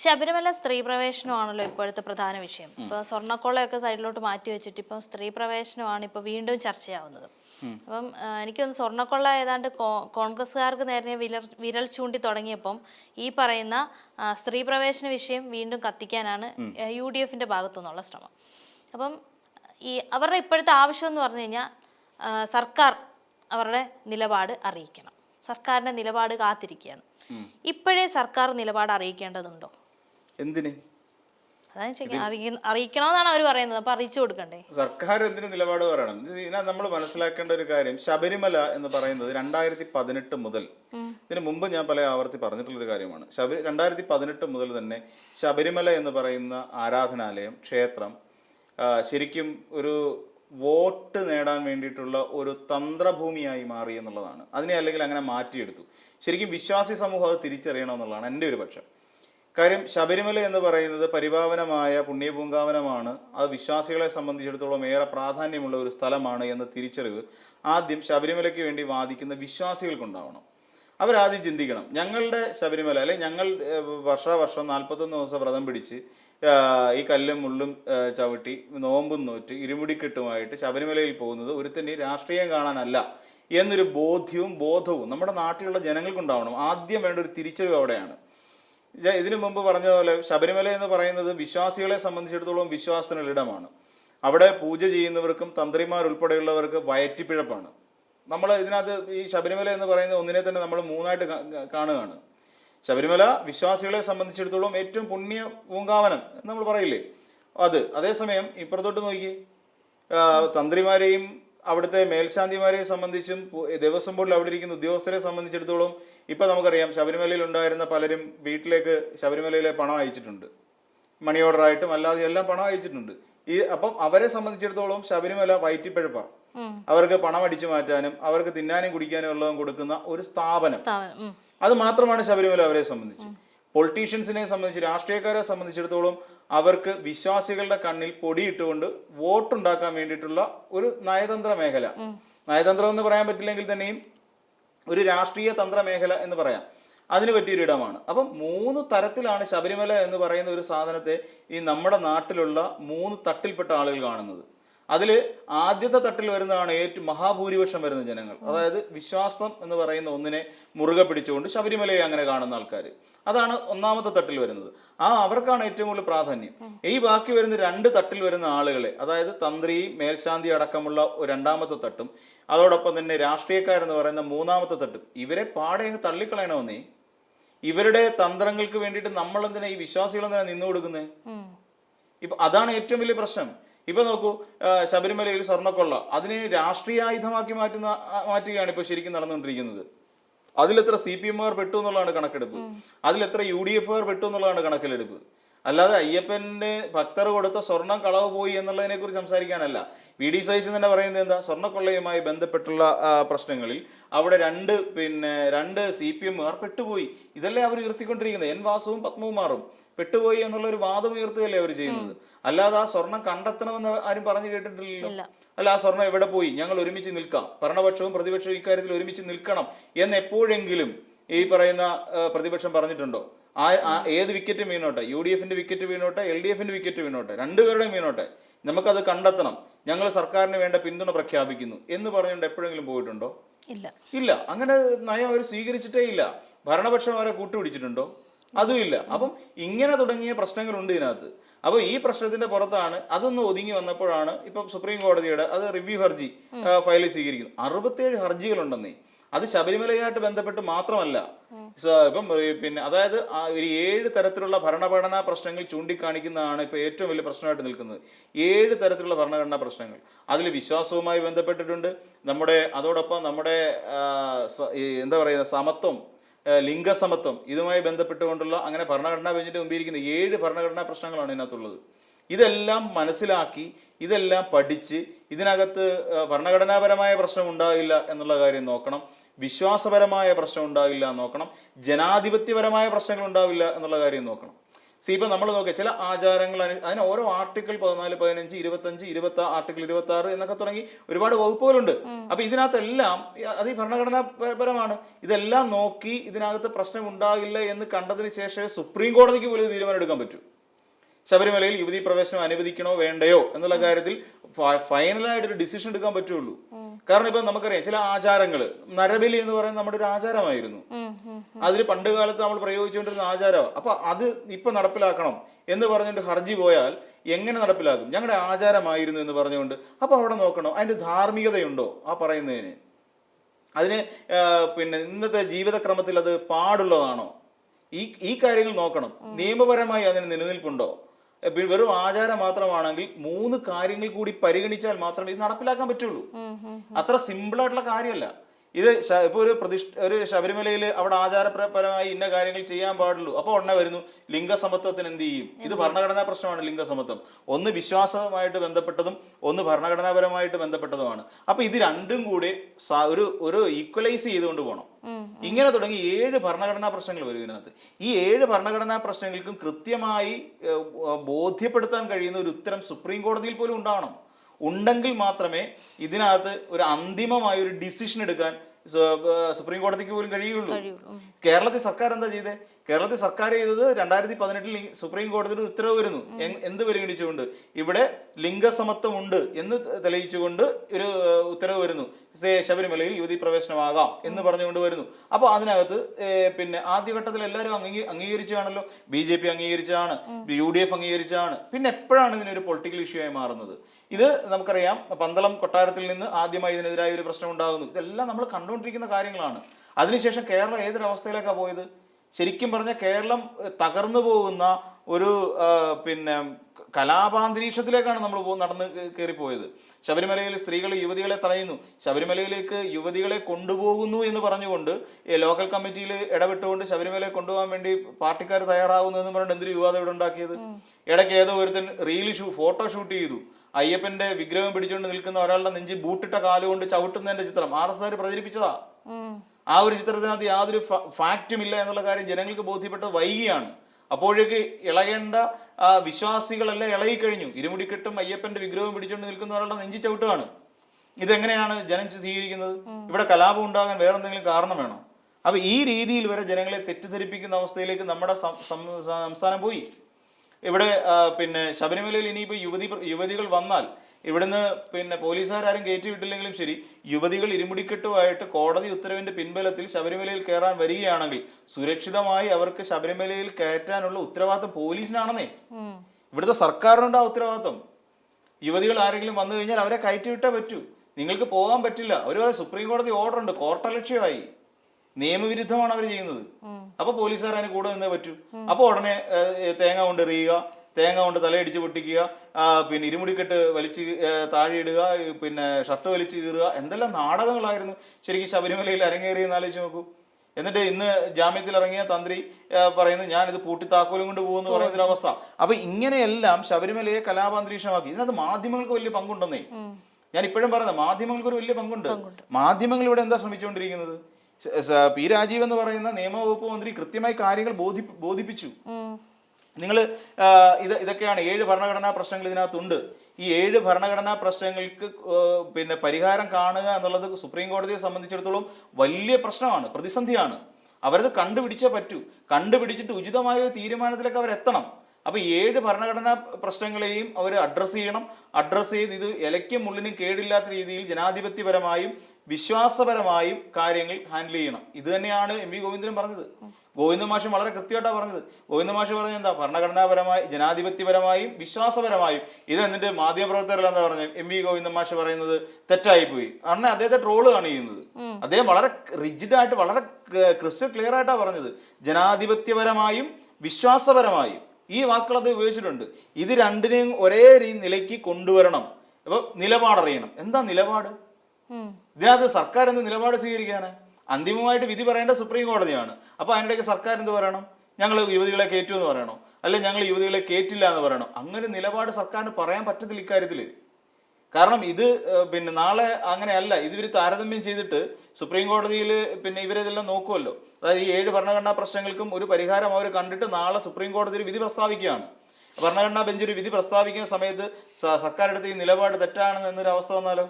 ശബരിമല സ്ത്രീ പ്രവേശനമാണല്ലോ ഇപ്പോഴത്തെ പ്രധാന വിഷയം. ഇപ്പൊ സ്വർണക്കോളയൊക്കെ സൈഡിലോട്ട് മാറ്റി വെച്ചിട്ട് ഇപ്പം സ്ത്രീ പ്രവേശനമാണ് ഇപ്പൊ വീണ്ടും ചർച്ചയാവുന്നത്. അപ്പം എനിക്കൊന്ന് സ്വർണക്കൊള്ള ഏതാണ്ട് കോൺഗ്രസ്സുകാർക്ക് നേരെ വിരൽ വിരൽ ചൂണ്ടി തുടങ്ങിയപ്പം ഈ പറയുന്ന സ്ത്രീ പ്രവേശന വിഷയം വീണ്ടും കത്തിക്കാനാണ് യു ഡി എഫിന്റെ ഭാഗത്തു നിന്നുള്ള ശ്രമം. അപ്പം ഈ അവരുടെ ഇപ്പോഴത്തെ ആവശ്യം എന്ന് പറഞ്ഞു കഴിഞ്ഞാൽ സർക്കാർ അവരുടെ നിലപാട് അറിയിക്കണം. സർക്കാരിന്റെ നിലപാട് കാത്തിരിക്കുകയാണ്. ഇപ്പോഴേ സർക്കാർ നിലപാട് അറിയിക്കേണ്ടതുണ്ടോ? എന്തിന്? അറിയിക്കണമെന്നാണ് അവർ പറയുന്നത്. അപ്പൊ അറിയിച്ചു കൊടുക്കണ്ടേ? സർക്കാർ എന്തിനു നിലപാട് പറയണം? ഇത് ഇതിനകത്ത് നമ്മൾ മനസ്സിലാക്കേണ്ട ഒരു കാര്യം. ശബരിമല എന്ന് പറയുന്നത് രണ്ടായിരത്തി പതിനെട്ട് മുതൽ ഇതിനു മുമ്പ് ഞാൻ പല ആവർത്തി പറഞ്ഞിട്ടുള്ള ഒരു കാര്യമാണ്. ശബരി രണ്ടായിരത്തി പതിനെട്ട് മുതൽ തന്നെ ശബരിമല എന്ന് പറയുന്ന ആരാധനാലയം ക്ഷേത്രം ശരിക്കും ഒരു വോട്ട് നേടാൻ വേണ്ടിയിട്ടുള്ള ഒരു തന്ത്രഭൂമിയായി മാറി എന്നുള്ളതാണ്. അതിനെ അല്ലെങ്കിൽ അങ്ങനെ മാറ്റിയെടുത്തു. ശരിക്കും വിശ്വാസി സമൂഹം അത് തിരിച്ചറിയണം എന്നുള്ളതാണ് എന്റെ ഒരു പക്ഷം. കാര്യം ശബരിമല എന്ന് പറയുന്നത് പരിപാവനമായ പുണ്യപൂങ്കാവനമാണ്. അത് വിശ്വാസികളെ സംബന്ധിച്ചിടത്തോളം ഏറെ പ്രാധാന്യമുള്ള ഒരു സ്ഥലമാണ് എന്ന തിരിച്ചറിവ് ആദ്യം ശബരിമലയ്ക്ക് വേണ്ടി വാദിക്കുന്ന വിശ്വാസികൾക്കുണ്ടാവണം. അവരാദ്യം ചിന്തിക്കണം. ഞങ്ങളുടെ ശബരിമല അല്ലെ ഞങ്ങൾ വർഷാവർഷം നാൽപ്പത്തൊന്ന് ദിവസം വ്രതം പിടിച്ച് ഈ കല്ലും മുള്ളും ചവിട്ടി നോമ്പും നോറ്റ് ഇരുമുടിക്കെട്ടുമായിട്ട് ശബരിമലയിൽ പോകുന്നത് ഒരുത്തന്നെ രാഷ്ട്രീയം കാണാനല്ല എന്നൊരു ബോധ്യവും ബോധവും നമ്മുടെ നാട്ടിലുള്ള ജനങ്ങൾക്കുണ്ടാവണം. ആദ്യം വേണ്ട ഒരു തിരിച്ചറിവ് അവിടെയാണ്. ഇതിനു മുമ്പ് പറഞ്ഞ പോലെ ശബരിമല എന്ന് പറയുന്നത് വിശ്വാസികളെ സംബന്ധിച്ചിടത്തോളം വിശ്വാസത്തിനുള്ള ഇടമാണ്. അവിടെ പൂജ ചെയ്യുന്നവർക്കും തന്ത്രിമാർ തന്ത്രിമാരുൾപ്പെടെയുള്ളവർക്ക് വയറ്റിപ്പിഴപ്പാണ്. നമ്മൾ ഇതിനകത്ത് ഈ ശബരിമല എന്ന് പറയുന്ന ഒന്നിനെ തന്നെ നമ്മൾ മൂന്നായിട്ട് കാണുകയാണ്. ശബരിമല വിശ്വാസികളെ സംബന്ധിച്ചിടത്തോളം ഏറ്റവും പുണ്യ പൂങ്കാവനം എന്ന് നമ്മൾ പറയില്ലേ? അത്. അതേസമയം ഇപ്പുറത്തോട്ട് നോക്കി തന്ത്രിമാരെയും അവിടുത്തെ മേൽശാന്തിമാരെ സംബന്ധിച്ചും ദേവസ്വം ബോർഡിൽ അവിടെ ഇരിക്കുന്ന ഉദ്യോഗസ്ഥരെ സംബന്ധിച്ചിടത്തോളം ഇപ്പൊ നമുക്കറിയാം ശബരിമലയിൽ ഉണ്ടായിരുന്ന പലരും വീട്ടിലേക്ക് ശബരിമലയിലെ പണം അയച്ചിട്ടുണ്ട്. മണി ഓർഡർ ആയിട്ടും അല്ലാതെ എല്ലാം പണം അയച്ചിട്ടുണ്ട്. ഈ അപ്പം അവരെ സംബന്ധിച്ചിടത്തോളം ശബരിമല വയറ്റിപ്പഴുപ്പ. അവർക്ക് പണം അടിച്ചു മാറ്റാനും അവർക്ക് തിന്നാനും കുടിക്കാനും ഉള്ളതും കൊടുക്കുന്ന ഒരു സ്ഥാപനം. സ്ഥാപനം അത് മാത്രമാണ് ശബരിമല അവരെ സംബന്ധിച്ച്. പൊളിറ്റീഷ്യൻസിനെ സംബന്ധിച്ച് രാഷ്ട്രീയക്കാരെ സംബന്ധിച്ചിടത്തോളം അവർക്ക് വിശ്വാസികളുടെ കണ്ണിൽ പൊടിയിട്ടുകൊണ്ട് വോട്ടുണ്ടാക്കാൻ വേണ്ടിയിട്ടുള്ള ഒരു നയതന്ത്ര മേഖല. നയതന്ത്രം എന്ന് പറയാൻ പറ്റില്ലെങ്കിൽ തന്നെയും ഒരു രാഷ്ട്രീയ തന്ത്ര മേഖല എന്ന് പറയാം. അതിന് പറ്റിയൊരു ഇടമാണ്. അപ്പം മൂന്ന് തരത്തിലാണ് ശബരിമല എന്ന് പറയുന്ന ഒരു സാധനത്തെ ഈ നമ്മുടെ നാട്ടിലുള്ള മൂന്ന് തട്ടിൽപ്പെട്ട ആളുകൾ കാണുന്നത്. അതിൽ ആദ്യത്തെ തട്ടിൽ വരുന്നതാണ് ഏറ്റവും മഹാഭൂരിപക്ഷം വരുന്ന ജനങ്ങൾ. അതായത് വിശ്വാസം എന്ന് പറയുന്ന ഒന്നിനെ മുറുകെ പിടിച്ചുകൊണ്ട് ശബരിമലയെ അങ്ങനെ കാണുന്ന ആൾക്കാർ അതാണ് ഒന്നാമത്തെ തട്ടിൽ വരുന്നത്. ആ അവർക്കാണ് ഏറ്റവും കൂടുതൽ പ്രാധാന്യം. ഈ ബാക്കി വരുന്ന രണ്ട് തട്ടിൽ വരുന്ന ആളുകളെ അതായത് തന്ത്രി മേൽശാന്തി അടക്കമുള്ള രണ്ടാമത്തെ തട്ടും അതോടൊപ്പം തന്നെ രാഷ്ട്രീയക്കാരെന്ന് പറയുന്ന മൂന്നാമത്തെ തട്ടും ഇവരെ പാടെ അങ്ങ് തള്ളിക്കളയണമെന്നേ? ഇവരുടെ തന്ത്രങ്ങൾക്ക് വേണ്ടിയിട്ട് നമ്മൾ എന്തിനാ ഈ വിശ്വാസികൾ എന്തിനാ നിന്നു കൊടുക്കുന്നത്. ഇപ്പൊ അതാണ് ഏറ്റവും വലിയ പ്രശ്നം. ഇപ്പൊ നോക്കൂ ശബരിമലയിൽ സ്വർണക്കൊള്ള. അതിനെ രാഷ്ട്രീയ ആയുധമാക്കി മാറ്റുന്ന മാറ്റുകയാണ് ഇപ്പൊ ശരിക്കും നടന്നുകൊണ്ടിരിക്കുന്നത്. അതിലെത്ര സി പി എമ്മുകാർ പെട്ടു എന്നുള്ളതാണ് കണക്കെടുപ്പ്. അതിലെത്ര യു ഡി എഫുകാർ പെട്ടു എന്നുള്ളതാണ് കണക്കിലെടുപ്പ് അല്ലാതെ അയ്യപ്പന്റെ ഭക്തർ കൊടുത്ത സ്വർണം കളവ് പോയി എന്നുള്ളതിനെ കുറിച്ച് സംസാരിക്കാനല്ല. വി ഡി സതീശൻ തന്നെ പറയുന്നത് എന്താ? സ്വർണക്കൊള്ളയുമായി ബന്ധപ്പെട്ടുള്ള പ്രശ്നങ്ങളിൽ അവിടെ രണ്ട് പിന്നെ രണ്ട് സി പി എമ്മുകാർ പെട്ടുപോയി. ഇതല്ലേ അവർ ഉയർത്തിക്കൊണ്ടിരിക്കുന്നത്. എൻ വാസുവും പത്മകുമാറും പെട്ടുപോയി എന്നുള്ള ഒരു വാദം ഉയർത്തുകയല്ലേ അവർ ചെയ്യുന്നത്. അല്ലാതെ ആ സ്വർണം കണ്ടെത്തണമെന്ന് ആരും പറഞ്ഞു കേട്ടിട്ടില്ലല്ലോ. അല്ല ആ സ്വർണം എവിടെ പോയി? ഞങ്ങൾ ഒരുമിച്ച് നിൽക്കാം. ഭരണപക്ഷവും പ്രതിപക്ഷവും ഇക്കാര്യത്തിൽ ഒരുമിച്ച് നിൽക്കണം എന്ന് എപ്പോഴെങ്കിലും ഈ പറയുന്ന പ്രതിപക്ഷം പറഞ്ഞിട്ടുണ്ടോ? ആ ഏത് വിക്കറ്റ് വീണോട്ടെ? യു ഡി എഫിന്റെ വിക്കറ്റ് വീണോട്ടെ? എൽ ഡി എഫിന്റെ വിക്കറ്റ് വീണോട്ടെ? രണ്ടുപേരുടെയും വീണോട്ടെ? നമുക്കത് കണ്ടെത്തണം. ഞങ്ങൾ സർക്കാരിന് വേണ്ട പിന്തുണ പ്രഖ്യാപിക്കുന്നു എന്ന് പറഞ്ഞുകൊണ്ട് എപ്പോഴെങ്കിലും പോയിട്ടുണ്ടോ? ഇല്ല. ഇല്ല. അങ്ങനെ നയം അവർ സ്വീകരിച്ചിട്ടേ ഇല്ല. ഭരണപക്ഷം അവരെ കൂട്ടുപിടിച്ചിട്ടുണ്ടോ? അതും ഇല്ല. അപ്പം ഇങ്ങനെ തുടങ്ങിയ പ്രശ്നങ്ങളുണ്ട് ഇതിനകത്ത്. അപ്പോൾ ഈ പ്രശ്നത്തിന്റെ പുറത്താണ് അതൊന്ന് ഒതുങ്ങി വന്നപ്പോഴാണ് ഇപ്പൊ സുപ്രീം കോടതിയുടെ അത് റിവ്യൂ ഹർജി ഫയൽ സ്വീകരിക്കുന്നു. അറുപത്തിയേഴ് ഹർജികളുണ്ടെന്നേ. അത് ശബരിമലയായിട്ട് ബന്ധപ്പെട്ട് മാത്രമല്ല. ഇപ്പം പിന്നെ അതായത് ഒരു ഏഴ് തരത്തിലുള്ള ഭരണഘടനാ പ്രശ്നങ്ങൾ ചൂണ്ടിക്കാണിക്കുന്നതാണ് ഇപ്പൊ ഏറ്റവും വലിയ പ്രശ്നമായിട്ട് നിൽക്കുന്നത്. ഏഴ് തരത്തിലുള്ള ഭരണഘടനാ പ്രശ്നങ്ങൾ. അതിൽ വിശ്വാസവുമായി ബന്ധപ്പെട്ടിട്ടുണ്ട്. നമ്മുടെ അതോടൊപ്പം നമ്മുടെ എന്താ പറയുക സമത്വം ലിംഗസമത്വം ഇതുമായി ബന്ധപ്പെട്ടുകൊണ്ടുള്ള അങ്ങനെ ഭരണഘടനാ ബെഞ്ചിന്റെ മുമ്പിൽ ഇരിക്കുന്ന ഏഴ് ഭരണഘടനാ പ്രശ്നങ്ങളാണ് ഇതിനകത്തുള്ളത്. ഇതെല്ലാം മനസ്സിലാക്കി ഇതെല്ലാം പഠിച്ച് ഇതിനകത്ത് ഭരണഘടനാപരമായ പ്രശ്നം ഉണ്ടാകില്ല എന്നുള്ള കാര്യം നോക്കണം. വിശ്വാസപരമായ പ്രശ്നം ഉണ്ടാകില്ല നോക്കണം. ജനാധിപത്യപരമായ പ്രശ്നങ്ങൾ ഉണ്ടാവില്ല എന്നുള്ള കാര്യം നോക്കണം. സി ഇപ്പം നമ്മൾ നോക്കുക ചില ആചാരങ്ങൾ അനു- അതിന് ഓരോ ആർട്ടിക്കിൾ പതിനാല് പതിനഞ്ച് ഇരുപത്തഞ്ച് ഇരുപത്തി ആർട്ടിക്കിൾ ഇരുപത്തി ആറ് എന്നൊക്കെ തുടങ്ങി ഒരുപാട് വകുപ്പുകളുണ്ട്. അപ്പൊ ഇതിനകത്തെല്ലാം അത് ഈ ഭരണഘടനാപരമാണ് ഇതെല്ലാം നോക്കി ഇതിനകത്ത് പ്രശ്നം ഉണ്ടാകില്ല എന്ന് കണ്ടതിന് ശേഷമേ സുപ്രീം കോടതിക്ക് പോലും തീരുമാനം എടുക്കാൻ പറ്റൂ. ശബരിമലയിൽ യുവതി പ്രവേശനം അനുവദിക്കണോ വേണ്ടയോ എന്നുള്ള കാര്യത്തിൽ ഫൈനലായിട്ട് ഒരു ഡിസിഷൻ എടുക്കാൻ പറ്റുള്ളൂ. കാരണം ഇപ്പൊ നമുക്കറിയാം ചില ആചാരങ്ങൾ നരബലി എന്ന് പറയുന്നത് നമ്മുടെ ഒരു ആചാരമായിരുന്നു. അതിൽ പണ്ട് കാലത്ത് നമ്മൾ പ്രയോഗിച്ചുകൊണ്ടിരുന്ന ആചാരമാണ് അപ്പൊ അത് ഇപ്പൊ നടപ്പിലാക്കണം എന്ന് പറഞ്ഞുകൊണ്ട് ഹർജി പോയാൽ എങ്ങനെ നടപ്പിലാക്കും? ഞങ്ങളുടെ ആചാരമായിരുന്നു എന്ന് പറഞ്ഞുകൊണ്ട്. അപ്പൊ അവിടെ നോക്കണം അതിന്റെ ധാർമ്മികതയുണ്ടോ ആ പറയുന്നതിന്? അതിന് പിന്നെ ഇന്നത്തെ ജീവിതക്രമത്തിൽ അത് പാടുള്ളതാണോ? ഈ ഈ കാര്യങ്ങൾ നോക്കണം. നിയമപരമായി അതിന് നിലനിൽപ്പുണ്ടോ? വെറും ആചാരം മാത്രമാണെങ്കിൽ മൂന്ന് കാര്യങ്ങൾ കൂടി പരിഗണിച്ചാൽ മാത്രമേ ഇത് നടപ്പിലാക്കാൻ പറ്റുള്ളൂ. അത്ര സിമ്പിൾ ആയിട്ടുള്ള കാര്യമല്ല ഇത് ഇപ്പോൾ ഇപ്പൊ ഒരു പ്രതിഷ്ഠ ഒരു ശബരിമലയിൽ അവിടെ ആചാരപരമായി ഇന്ന കാര്യങ്ങൾ ചെയ്യാൻ പാടുള്ളൂ. അപ്പോൾ ഉടനെ വരുന്നു. ലിംഗസമത്വത്തിന് എന്ത് ചെയ്യും? ഇത് ഭരണഘടനാ പ്രശ്നമാണ് ലിംഗസമത്വം. ഒന്ന് വിശ്വാസവുമായിട്ട് ബന്ധപ്പെട്ടതും ഒന്ന് ഭരണഘടനാപരമായിട്ട് ബന്ധപ്പെട്ടതുമാണ്. അപ്പൊ ഇത് രണ്ടും കൂടി ഒരു ഒരു ഈക്വലൈസ് ചെയ്തുകൊണ്ട് പോകണം ഇങ്ങനെ തുടങ്ങി ഏഴ് ഭരണഘടനാ പ്രശ്നങ്ങൾ വരും ഇതിനകത്ത്. ഈ ഏഴ് ഭരണഘടനാ പ്രശ്നങ്ങൾക്കും കൃത്യമായി ബോധ്യപ്പെടുത്താൻ കഴിയുന്ന ഒരു ഉത്തരം സുപ്രീം കോടതിയിൽ പോലും ഉണ്ടാവണം. ഉണ്ടെങ്കിൽ മാത്രമേ ഇതിനകത്ത് ഒരു അന്തിമമായ ഒരു ഡിസിഷൻ എടുക്കാൻ സുപ്രീം കോടതിക്ക് പോലും കഴിയുള്ളൂ. കേരളത്തിൽ സർക്കാർ എന്താ ചെയ്തേ? കേരളത്തിൽ സർക്കാർ ചെയ്തത് രണ്ടായിരത്തി പതിനെട്ടിൽ സുപ്രീം കോടതിയുടെ ഉത്തരവ് വരുന്നു. എന്ത് പരിഗണിച്ചുകൊണ്ട്? ഇവിടെ ലിംഗസമത്വമുണ്ട് എന്ന് തെളിയിച്ചുകൊണ്ട് ഒരു ഉത്തരവ് വരുന്നു. ശബരിമലയിൽ യുവതി പ്രവേശനമാകാം എന്ന് പറഞ്ഞുകൊണ്ട് വരുന്നു. അപ്പോൾ അതിനകത്ത് പിന്നെ ആദ്യഘട്ടത്തിൽ എല്ലാവരും അംഗീ അംഗീകരിച്ചാണല്ലോ ബി ജെ പി അംഗീകരിച്ചാണ് യു ഡി എഫ് അംഗീകരിച്ചാണ് പിന്നെ എപ്പോഴാണ് ഇതിനൊരു പൊളിറ്റിക്കൽ ഇഷ്യൂ ആയി മാറുന്നത്? ഇത് നമുക്കറിയാം പന്തളം കൊട്ടാരത്തിൽ നിന്ന് ആദ്യമായി ഇതിനെതിരായ ഒരു പ്രശ്നം ഉണ്ടാകുന്നു. ഇതെല്ലാം നമ്മൾ കണ്ടുകൊണ്ടിരിക്കുന്ന കാര്യങ്ങളാണ്. അതിനുശേഷം കേരളം ഏതൊരവസ്ഥയിലേക്കാണ് പോയത്? ശരിക്കും പറഞ്ഞ കേരളം തകർന്നു പോകുന്ന ഒരു പിന്നെ കലാപാന്തരീക്ഷത്തിലേക്കാണ് നമ്മൾ നടന്ന് കയറിപ്പോയത് ശബരിമലയിൽ സ്ത്രീകൾ യുവതികളെ തടയുന്നു. ശബരിമലയിലേക്ക് യുവതികളെ കൊണ്ടുപോകുന്നു എന്ന് പറഞ്ഞുകൊണ്ട് ലോക്കൽ കമ്മിറ്റിയിൽ ഇടപെട്ടുകൊണ്ട് ശബരിമലയെ കൊണ്ടുപോകാൻ വേണ്ടി പാർട്ടിക്കാർ തയ്യാറാവുന്നു എന്ന് പറഞ്ഞിട്ട് എന്തൊരു വിവാദം ഇവിടെ ഉണ്ടാക്കിയത്? ഇടയ്ക്ക് ഏതോ ഒരുത്തൻ റീൽ ഷൂ ഫോട്ടോ ഷൂട്ട് ചെയ്തു. അയ്യപ്പന്റെ വിഗ്രഹം പിടിച്ചുകൊണ്ട് നിൽക്കുന്ന ഒരാളുടെ നെഞ്ചി ബൂട്ടിട്ട കാലുകൊണ്ട് ചവിട്ടുന്നതിന്റെ ചിത്രം. ആർ എസ് ആർ പ്രചരിപ്പിച്ചതാ. ആ ഒരു ചിത്രത്തിനകത്ത് യാതൊരു ഫാക്റ്റും ഇല്ല എന്നുള്ള കാര്യം ജനങ്ങൾക്ക് ബോധ്യപ്പെട്ടത് വൈകിയാണ്. അപ്പോഴേക്ക് ഇളകേണ്ട വിശ്വാസികളെല്ലാം ഇളകിക്കഴിഞ്ഞു. ഇരുമുടിക്കെട്ടും അയ്യപ്പന്റെ വിഗ്രഹവും പിടിച്ചുകൊണ്ട് നിൽക്കുന്ന ഒരാളുടെ നെഞ്ചി ചവിട്ടുകയാണ് ഇതെങ്ങനെയാണ് ജനം സ്വീകരിക്കുന്നത്? ഇവിടെ കലാപം ഉണ്ടാകാൻ വേറെ എന്തെങ്കിലും കാരണം വേണോ? അപ്പൊ ഈ രീതിയിൽ വരെ ജനങ്ങളെ തെറ്റിദ്ധരിപ്പിക്കുന്ന അവസ്ഥയിലേക്ക് നമ്മുടെ സംസ്ഥാനം പോയി. ഇവിടെ പിന്നെ ശബരിമലയിൽ ഇനിയിപ്പോൾ യുവതി യുവതികൾ വന്നാൽ ഇവിടുന്ന് പിന്നെ പോലീസുകാരും കയറ്റി വിട്ടില്ലെങ്കിലും ശരി യുവതികൾ ഇരുമുടിക്കെട്ടുമായിട്ട് കോടതി ഉത്തരവിന്റെ പിൻബലത്തിൽ ശബരിമലയിൽ കയറാൻ വരികയാണെങ്കിൽ സുരക്ഷിതമായി അവർക്ക് ശബരിമലയിൽ കയറ്റാനുള്ള ഉത്തരവാദിത്വം പോലീസിനാണെന്നേ. ഇവിടുത്തെ സർക്കാരിനുണ്ട് ആ ഉത്തരവാദിത്വം യുവതികൾ ആരെങ്കിലും വന്നു കഴിഞ്ഞാൽ അവരെ കയറ്റി വിട്ടേ പറ്റൂ. നിങ്ങൾക്ക് പോകാൻ പറ്റില്ല. ഒരു സുപ്രീം കോടതി ഓർഡർ ഉണ്ട്. കോർട്ടലക്ഷ്യമായി നിയമവിരുദ്ധമാണ് അവർ ചെയ്യുന്നത്. അപ്പൊ പോലീസുകാർ അതിന് കൂടെ നിന്നേ പറ്റൂ. അപ്പൊ ഉടനെ തേങ്ങ കൊണ്ട് എറിയുക. തേങ്ങ കൊണ്ട് തലയടിച്ച് പൊട്ടിക്കുക പിന്നെ ഇരുമുടിക്കെട്ട് വലിച്ച് താഴെയിടുക പിന്നെ ഷർട്ട് വലിച്ച് കീറുക എന്തെല്ലാം നാടകങ്ങളായിരുന്നു. ശരിക്കും ശബരിമലയിൽ അരങ്ങേറിയെന്ന് ആലോചിച്ച് നോക്കൂ. എന്നിട്ട് ഇന്ന് ജാമ്യത്തിൽ ഇറങ്ങിയ തന്ത്രി പറയുന്നു ഞാൻ ഇത് പൂട്ടി താക്കോലും കൊണ്ട് പോകുമെന്ന് പറയുന്ന ഒരു അവസ്ഥ. അപ്പൊ ഇങ്ങനെയെല്ലാം ശബരിമലയെ കലാപാന്തരീക്ഷമാക്കി. ഇതിനകത്ത് മാധ്യമങ്ങൾക്ക് വലിയ പങ്കുണ്ടെന്നേ. ഞാൻ ഇപ്പോഴും പറയുന്നത് മാധ്യമങ്ങൾക്ക് ഒരു വലിയ പങ്കുണ്ട്. മാധ്യമങ്ങൾ ഇവിടെ എന്താ ശ്രമിച്ചുകൊണ്ടിരിക്കുന്നത്? പി രാജീവ് എന്ന് പറയുന്ന നിയമവകുപ്പ് മന്ത്രി കൃത്യമായി കാര്യങ്ങൾ ബോധി ബോധിപ്പിച്ചു. നിങ്ങൾ ഇത് ഇതൊക്കെയാണ് ഏഴ് ഭരണഘടനാ പ്രശ്നങ്ങൾ ഇതിനകത്തുണ്ട്. ഈ ഏഴ് ഭരണഘടനാ പ്രശ്നങ്ങൾക്ക് പിന്നെ പരിഹാരം കാണുക എന്നുള്ളത് സുപ്രീം കോടതിയെ സംബന്ധിച്ചിടത്തോളം വലിയ പ്രശ്നമാണ് പ്രതിസന്ധിയാണ്. അവരത് കണ്ടുപിടിച്ചേ പറ്റൂ. കണ്ടുപിടിച്ചിട്ട് ഉചിതമായ ഒരു തീരുമാനത്തിലേക്ക് അവരെത്തണം എത്തണം. അപ്പൊ ഈ ഏഴ് ഭരണഘടനാ പ്രശ്നങ്ങളെയും അവർ അഡ്രസ്സ് ചെയ്യണം. അഡ്രസ്സ് ചെയ്ത് ഇത് ഇലയ്ക്കും മുള്ളിനും കേടില്ലാത്ത രീതിയിൽ ജനാധിപത്യപരമായും വിശ്വാസപരമായും കാര്യങ്ങൾ ഹാൻഡിൽ ചെയ്യണം. ഇത് തന്നെയാണ് എം വി ഗോവിന്ദനും പറഞ്ഞത്. ഗോവിന്ദ മാഷ് വളരെ കൃത്യമായിട്ടാണ് പറഞ്ഞത്. ഗോവിന്ദ മാഷ് പറഞ്ഞത് എന്താ? ഭരണഘടനാപരമായി ജനാധിപത്യപരമായും വിശ്വാസപരമായും ഇത് എന്നിട്ട് മാധ്യമപ്രവർത്തകരെല്ലാം എന്താ പറഞ്ഞത്? എം വി ഗോവിന്ദ മാഷ് പറയുന്നത് തെറ്റായിപ്പോയി. കാരണം അദ്ദേഹത്തെ ട്രോൾ കാണിക്കുന്നത്. അദ്ദേഹം വളരെ റിജിഡായിട്ട് വളരെ ക്രിസ്റ്റൽ ക്ലിയർ ആയിട്ടാണ് പറഞ്ഞത്. ജനാധിപത്യപരമായും വിശ്വാസപരമായും. ഈ വാക്കുകൾ അദ്ദേഹം ഉപയോഗിച്ചിട്ടുണ്ട്. ഇത് രണ്ടിനെയും ഒരേ നിലയ്ക്ക് കൊണ്ടുവരണം. അപ്പൊ നിലപാടറിയണം. എന്താ നിലപാട്. ഇതിനകത്ത് സർക്കാർ എന്ത് നിലപാട് സ്വീകരിക്കാന് അന്തിമമായിട്ട് വിധി പറയേണ്ട സുപ്രീം കോടതിയാണ്. അപ്പോൾ അതിനിടയ്ക്ക് സർക്കാർ എന്ത് പറയണം? ഞങ്ങൾ യുവതികളെ കയറ്റു എന്ന് പറയണോ? അല്ലെ ഞങ്ങൾ യുവതികളെ കയറ്റില്ല എന്ന് പറയണോ? അങ്ങനെ നിലപാട് സർക്കാരിന് പറയാൻ പറ്റത്തില്ല ഇക്കാര്യത്തിൽ കാരണം ഇത് പിന്നെ നാളെ അങ്ങനെയല്ല. ഇത് ഇവർ താരതമ്യം ചെയ്തിട്ട് സുപ്രീം കോടതിയിൽ പിന്നെ ഇവരിതെല്ലാം നോക്കുമല്ലോ അതായത് ഈ ഏഴ് ഭരണഘടനാ പ്രശ്നങ്ങൾക്കും ഒരു പരിഹാരം അവർ കണ്ടിട്ട് നാളെ സുപ്രീം കോടതിയിൽ ഒരു വിധി പ്രസ്താവിക്കുകയാണ്. ഭരണഘടനാ ബെഞ്ച് ഒരു വിധി പ്രസ്താവിക്കുന്ന സമയത്ത് സർക്കാരെടുത്ത് സർക്കാർ എടുത്ത ഈ നിലപാട് തെറ്റാണെന്ന് എന്നൊരു അവസ്ഥ വന്നാലോ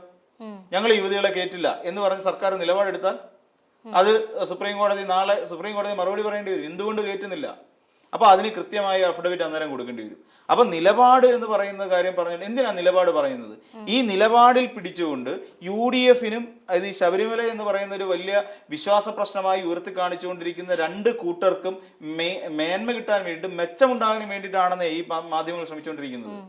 ഞങ്ങൾ യുവതികളെ കയറ്റില്ല എന്ന് പറഞ്ഞ് സർക്കാർ നിലപാടെടുത്താൽ അത് സുപ്രീം കോടതി നാളെ സുപ്രീം കോടതി മറുപടി പറയേണ്ടി വരും. എന്തുകൊണ്ട് കയറ്റുന്നില്ല? അപ്പൊ അതിന് കൃത്യമായി അഫിഡവിറ്റ് അന്നേരം കൊടുക്കേണ്ടി വരും. അപ്പൊ നിലപാട് എന്ന് പറയുന്ന കാര്യം പറഞ്ഞു എന്തിനാ നിലപാട് പറയുന്നത്? ഈ നിലപാടിൽ പിടിച്ചുകൊണ്ട് യു ഡി എഫിനും അത് ഈ ശബരിമല എന്ന് പറയുന്ന ഒരു വലിയ വിശ്വാസ പ്രശ്നമായി ഉയർത്തി കാണിച്ചുകൊണ്ടിരിക്കുന്ന രണ്ട് കൂട്ടർക്കും മേ മേന്മ കിട്ടാൻ വേണ്ടിയിട്ട് മെച്ചമുണ്ടാകാൻ വേണ്ടിയിട്ടാണെന്ന് ഈ മാധ്യമങ്ങൾ ശ്രമിച്ചുകൊണ്ടിരിക്കുന്നത്.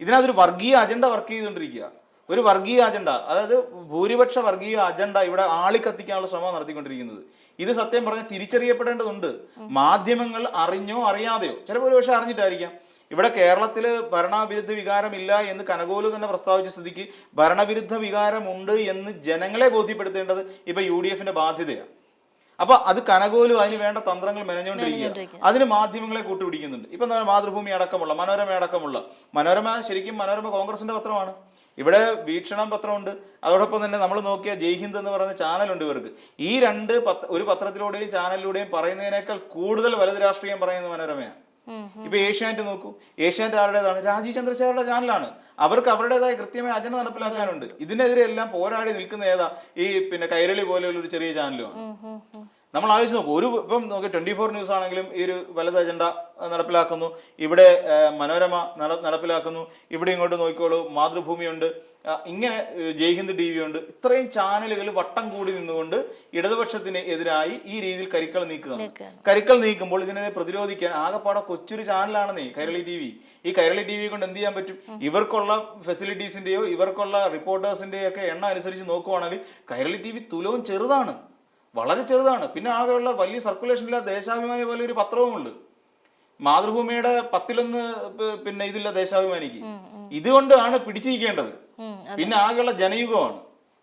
ഇതിനകത്തൊരു വർഗീയ അജണ്ട വർക്ക് ചെയ്തുകൊണ്ടിരിക്കുക. ഒരു വർഗീയ അജണ്ട അതായത് ഭൂരിപക്ഷ വർഗീയ അജണ്ട ഇവിടെ ആളിക്കത്തിക്കാനുള്ള ശ്രമം നടത്തിക്കൊണ്ടിരിക്കുന്നത്. ഇത് സത്യം പറഞ്ഞാൽ തിരിച്ചറിയപ്പെടേണ്ടതുണ്ട്. മാധ്യമങ്ങൾ അറിഞ്ഞോ അറിയാതെയോ? ചിലപ്പോൾ ഒരു പക്ഷേ അറിഞ്ഞിട്ടായിരിക്കാം. ഇവിടെ കേരളത്തിൽ ഭരണവിരുദ്ധ വികാരമില്ല എന്ന് കനകോലു തന്നെ പ്രസ്താവിച്ച സ്ഥിതിക്ക് ഭരണവിരുദ്ധ വികാരമുണ്ട് എന്ന് ജനങ്ങളെ ബോധ്യപ്പെടുത്തേണ്ടത് ഇപ്പൊ യു ഡി എഫിന്റെ ബാധ്യതയാണ് അപ്പൊ അത് കനകോലും അതിന് വേണ്ട തന്ത്രങ്ങൾ മെനഞ്ഞുകൊണ്ടിരിക്കുക. അതിന് മാധ്യമങ്ങളെ കൂട്ടുപിടിക്കുന്നുണ്ട്. ഇപ്പൊ എന്താ മാതൃഭൂമി അടക്കമുള്ള മനോരമ അടക്കമുള്ള. മനോരമ ശരിക്കും മനോരമ കോൺഗ്രസിന്റെ പത്രമാണ്. ഇവിടെ വീക്ഷണം പത്രമുണ്ട്. അതോടൊപ്പം തന്നെ നമ്മൾ നോക്കിയ ജയ്ഹിന്ദ് എന്ന് പറയുന്ന ചാനലുണ്ട് ഇവർക്ക്. ഈ രണ്ട് പത്ര ഒരു പത്രത്തിലൂടെയും ചാനലിലൂടെയും പറയുന്നതിനേക്കാൾ കൂടുതൽ വലത് രാഷ്ട്രീയം പറയുന്ന മനോരമയാണ്. ഇപ്പൊ ഏഷ്യാനെറ്റ് നോക്കൂ. ഏഷ്യാനെറ്റ് ആരുടേതാണ്? രാജീവ് ചന്ദ്രശേഖരുടെ ചാനലാണ്. അവർക്ക് അവരുടേതായ കൃത്യമായ അജണ്ട നടപ്പിലാക്കാനുണ്ട്. ഇതിനെതിരെ എല്ലാം പോരാടി നിൽക്കുന്ന ഏതാ? ഈ പിന്നെ കൈരളി പോലെയുള്ള ഒരു ചെറിയ ചാനലുമാണ്. നമ്മൾ ആലോചിച്ച് നോക്കും ഒരു ഇപ്പം നോക്കി ട്വന്റി ഫോർ ന്യൂസ് ആണെങ്കിലും ഈ ഒരു വലത് അജണ്ട നടപ്പിലാക്കുന്നു. ഇവിടെ മനോരമ നടപ്പിലാക്കുന്നു. ഇവിടെ ഇങ്ങോട്ട് നോക്കിക്കോളൂ മാതൃഭൂമിയുണ്ട്. ഇങ്ങനെ ജയ്ഹിന്ദ് ടി വി ഉണ്ട്. ഇത്രയും ചാനലുകൾ വട്ടം കൂടി നിന്നുകൊണ്ട് ഇടതുപക്ഷത്തിന് എതിരായി ഈ രീതിയിൽ കരിക്കൾ നീക്കുക. കരിക്കൾ നീക്കുമ്പോൾ ഇതിനെ പ്രതിരോധിക്കാൻ ആകെപ്പാടെ കൊച്ചൊരു ചാനലാണെന്നേ കൈരളി ടി വി. ഈ കൈരളി ടി വി കൊണ്ട് എന്ത് ചെയ്യാൻ പറ്റും? ഇവർക്കുള്ള ഫെസിലിറ്റീസിന്റെയോ ഇവർക്കുള്ള റിപ്പോർട്ടേഴ്സിന്റെയോ ഒക്കെ എണ്ണം അനുസരിച്ച് നോക്കുവാണെങ്കിൽ കൈരളി ടി വി തുലവും ചെറുതാണ്. വളരെ ചെറുതാണ്. പിന്നെ ആകെയുള്ള വലിയ സർക്കുലേഷൻ ഇല്ലാത്ത ദേശാഭിമാനി പോലെ ഒരു പത്രവുമുണ്ട്. മാതൃഭൂമിയുടെ പത്തിലൊന്ന് പിന്നെ ഇതില്ല ദേശാഭിമാനിക്ക്. ഇതുകൊണ്ടാണ് പിടിച്ചിരിക്കേണ്ടത്. പിന്നെ ആകെയുള്ള ജനയുഗമാണ്.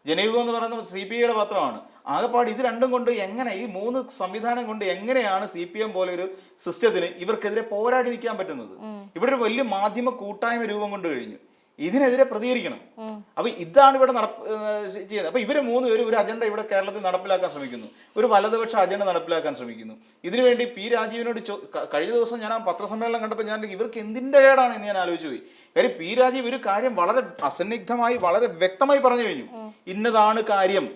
ജനയുഗം എന്ന് പറയുന്നത് സി പി ഐയുടെ പത്രമാണ്. ആകെപ്പാട് ഇത് രണ്ടും കൊണ്ട് എങ്ങനെ ഈ മൂന്ന് സംവിധാനം കൊണ്ട് എങ്ങനെയാണ് സി പി എം പോലെ ഒരു സിസ്റ്റത്തിന് ഇവർക്കെതിരെ പോരാടി നിൽക്കാൻ പറ്റുന്നത്? ഇവിടെ ഒരു വലിയ മാധ്യമ കൂട്ടായ്മ രൂപം കൊണ്ട് കഴിഞ്ഞു. ഇതിനെതിരെ പ്രതികരിക്കണം. അപ്പൊ ഇതാണ് ഇവിടെ നടപ്പ് ചെയ്യുന്നത്. അപ്പൊ ഇവർ മൂന്ന് പേരും ഒരു അജണ്ട ഇവിടെ കേരളത്തിൽ നടപ്പിലാക്കാൻ ശ്രമിക്കുന്നു. ഒരു വലതുപക്ഷ അജണ്ട നടപ്പിലാക്കാൻ ശ്രമിക്കുന്നു. ഇതിനുവേണ്ടി പി രാജീവിനോട് കഴിഞ്ഞ ദിവസം ഞാൻ ആ പത്രസമ്മേളനം കണ്ടപ്പോൾ ഞാൻ ഇവർക്ക് എന്തിന്റെ കേടാണ്? എന്ന് ഞാൻ ആലോചിച്ചു പോയി. കാര്യം പി രാജീവ് ഒരു കാര്യം വളരെ അസന്നിഗ്ധമായി വളരെ വ്യക്തമായി പറഞ്ഞു കഴിഞ്ഞു. ഇന്നതാണ് കാര്യം.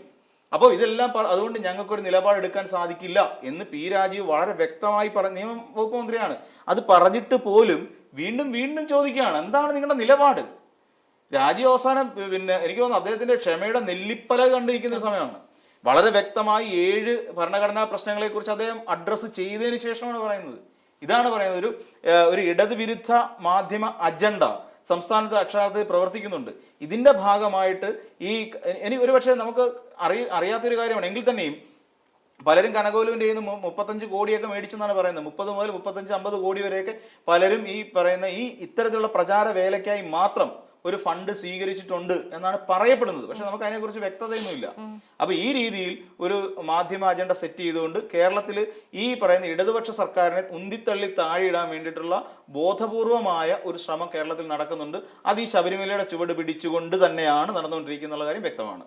അപ്പോൾ ഇതെല്ലാം അതുകൊണ്ട് ഞങ്ങൾക്കൊരു നിലപാടെടുക്കാൻ സാധിക്കില്ല. എന്ന് പി രാജീവ് വളരെ വ്യക്തമായി പറഞ്ഞ നിയമ വകുപ്പ് മന്ത്രിയാണ്. അത് പറഞ്ഞിട്ട് പോലും വീണ്ടും വീണ്ടും ചോദിക്കുകയാണ്. എന്താണ് നിങ്ങളുടെ നിലപാട്? രാജീവ് അവസാനം പിന്നെ എനിക്ക് തോന്നുന്നു അദ്ദേഹത്തിന്റെ ക്ഷമയുടെ നെല്ലിപ്പല കണ്ടിരിക്കുന്ന ഒരു സമയമാണ്. വളരെ വ്യക്തമായി ഏഴ് ഭരണഘടനാ പ്രശ്നങ്ങളെ കുറിച്ച് അദ്ദേഹം അഡ്രസ്സ് ചെയ്തതിന് ശേഷമാണ് പറയുന്നത്. ഇതാണ് പറയുന്നത്. ഒരു ഒരു ഇടത് വിരുദ്ധ മാധ്യമ അജണ്ട സംസ്ഥാനത്ത് അക്ഷരാർത്ഥത്തിൽ പ്രവർത്തിക്കുന്നുണ്ട്. ഇതിന്റെ ഭാഗമായിട്ട് ഈ ഇനി ഒരുപക്ഷെ നമുക്ക് അറിയ അറിയാത്തൊരു കാര്യമാണ്. എങ്കിൽ തന്നെയും പലരും കനകോലുവിന്റെ കയ്യിൽ നിന്ന് മുപ്പത്തഞ്ച് കോടിയൊക്കെ മേടിച്ചെന്നാണ് പറയുന്നത്. മുപ്പത് മുതൽ മുപ്പത്തഞ്ച് അമ്പത് കോടി വരെയൊക്കെ പലരും ഈ പറയുന്ന ഈ ഇത്തരത്തിലുള്ള പ്രചാര വേലയ്ക്കായി മാത്രം ഒരു ഫണ്ട് സ്വീകരിച്ചിട്ടുണ്ട് എന്നാണ് പറയപ്പെടുന്നത്. പക്ഷെ നമുക്ക് അതിനെക്കുറിച്ച് വ്യക്തതയൊന്നുമില്ല. അപ്പൊ ഈ രീതിയിൽ ഒരു മാധ്യമ അജണ്ട സെറ്റ് ചെയ്തുകൊണ്ട് കേരളത്തിൽ ഈ പറയുന്ന ഇടതുപക്ഷ സർക്കാരിനെ ഉന്തിത്തള്ളി താഴെയിടാൻ വേണ്ടിയിട്ടുള്ള ബോധപൂർവമായ ഒരു ശ്രമം കേരളത്തിൽ നടക്കുന്നുണ്ട്. അത് ഈ ശബരിമലയുടെ ചുവട് പിടിച്ചുകൊണ്ട് തന്നെയാണ് നടന്നുകൊണ്ടിരിക്കുന്ന കാര്യം വ്യക്തമാണ്.